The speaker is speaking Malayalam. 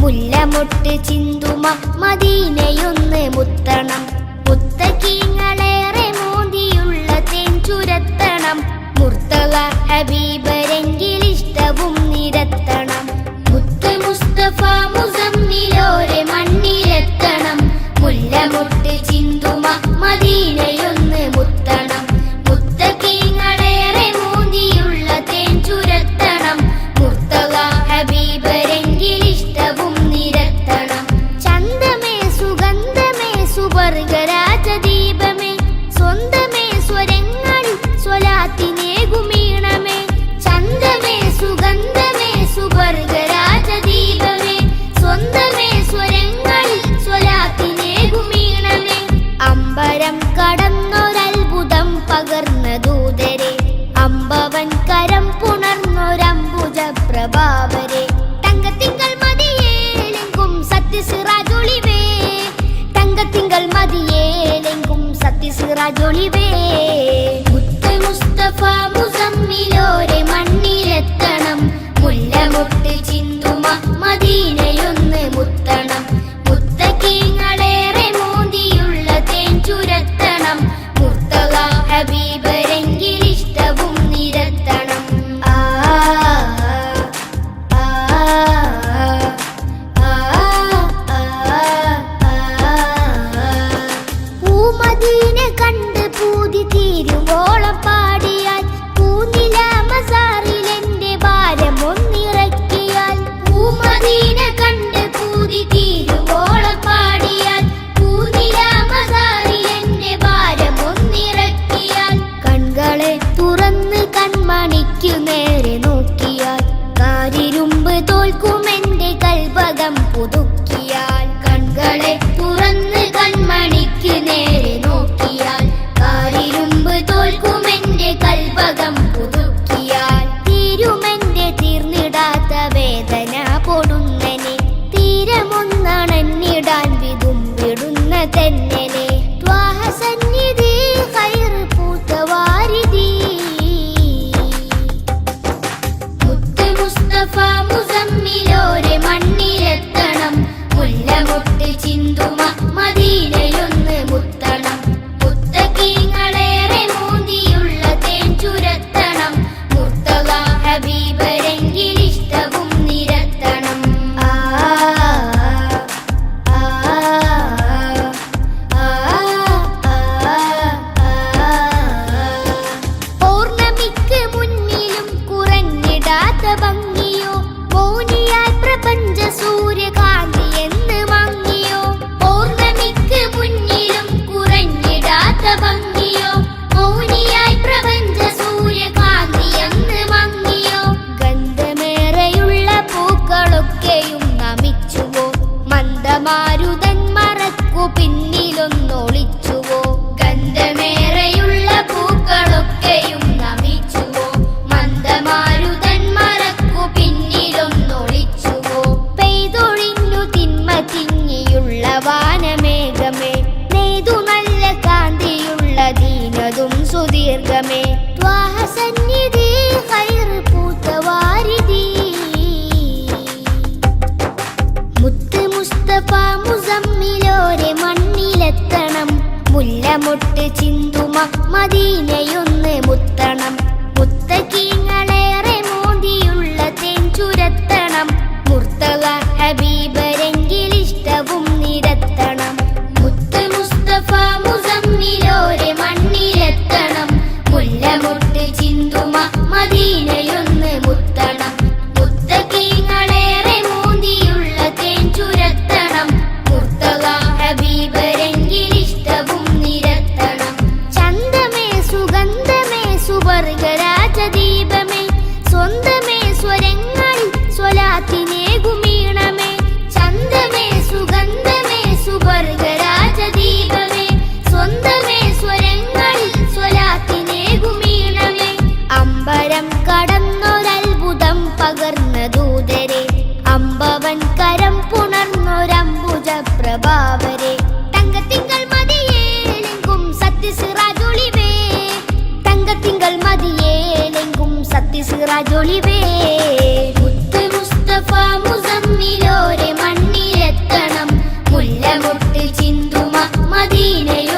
മുല്ലമൊട്ട് ചിന്തുമ മദീനയൊന്ന് മുത്തണം. i don't way. கோலப்பா മുല്ലമൊട്ട് ചിന്തുമ മദീനയൊന്ന് മുത്തണം. മുത്തകിയ സൂതരെ അമ്പവൻ Karam പുണർന്നൊരംബുജ പ്രഭാവരെ. തങ്കത്തിങ്കൾ മതിയേലെങ്കും സത്യസിറാജൊളിവേ തങ്കത്തിങ്കൾ മതിയേലെങ്കും സത്യസിറാജൊളിവേ Mustafa മണ്ണിലെത്തണം. മുല്ലമുട്ട് ചിന്തുമ മദീനയോ